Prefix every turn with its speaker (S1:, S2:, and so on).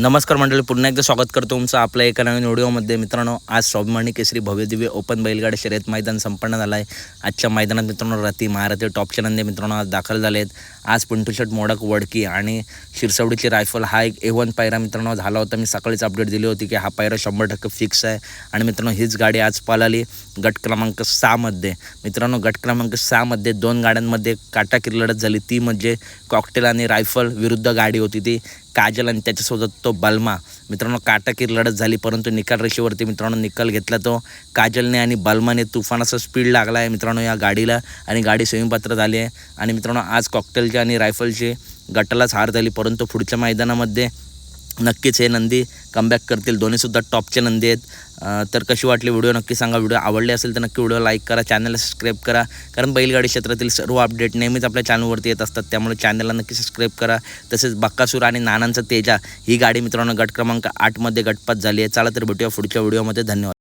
S1: नमस्कार मंडळी पुन्हा एकदा स्वागत करतो तुमचं आपल्या एका नवीन व्हिडिओमध्ये. मित्रांनो आज स्वाभिमानी केसरी भव्य दिव्य ओपन बैलगाडी शर्यत मैदान संपन्न झालं आहे. आजच्या मैदानात मित्रांनो रती महारथी टॉपचे नंदे मित्रांनो आज दाखल झाले आहेत आज पिंटू मोडक वडकी आणि शिरसवडीची रायफल हा एक ए वन पायरा मित्रांनो झाला होता. मी सकाळीच अपडेट दिली होती की हा पायरा शंभर टक्के फिक्स आहे. आणि मित्रांनो हीच गाडी आज पळाली गट क्रमांक सहामध्ये मित्रांनो गट क्रमांक सहामध्ये दोन गाड्यांमध्ये काटा लढत झाली. ती म्हणजे कॉकटेल आणि रायफल विरुद्ध गाडी होती ती. काजल आणि त्याच्यासोबत तो बल्मा. मित्रांनो काटाकीर लढत झाली परंतु निकाल रेषेवरती मित्रांनो निकाल घेतला तो. काजलने आणि बल्माने तुफान स्पीड लागला आहे मित्रांनो या गाडीला आणि गाडी स्वयंपात्र झाली आहे. आणि मित्रांनो आज कॉकटेलचे आणि रायफलची गटालाच हार झाली परंतु पुढच्या मैदानामध्ये नक्कीच हे नंदी कमबॅक करतील. दोन्हीसुद्धा टॉपचे नंदी आहेत. तर कशी वाटली व्हिडिओ नक्की सांगा. व्हिडिओ आवडले असेल तर नक्की व्हिडिओ लाईक करा. चॅनलला सबस्क्राईब करा. कारण बैलगाडी क्षेत्रातील सर्व अपडेट नेहमीच आपल्या चॅनलवरती येत असतात. त्यामुळे चॅनलला नक्की सबस्क्राईब करा. तसेच बक्कासूर आणि नानांचा तेजा ही गाडी मित्रांनो गट क्रमांक आठमध्ये गटपात झाली आहे. चला तर भेटूया पुढच्या व्हिडिओमध्ये धन्यवाद.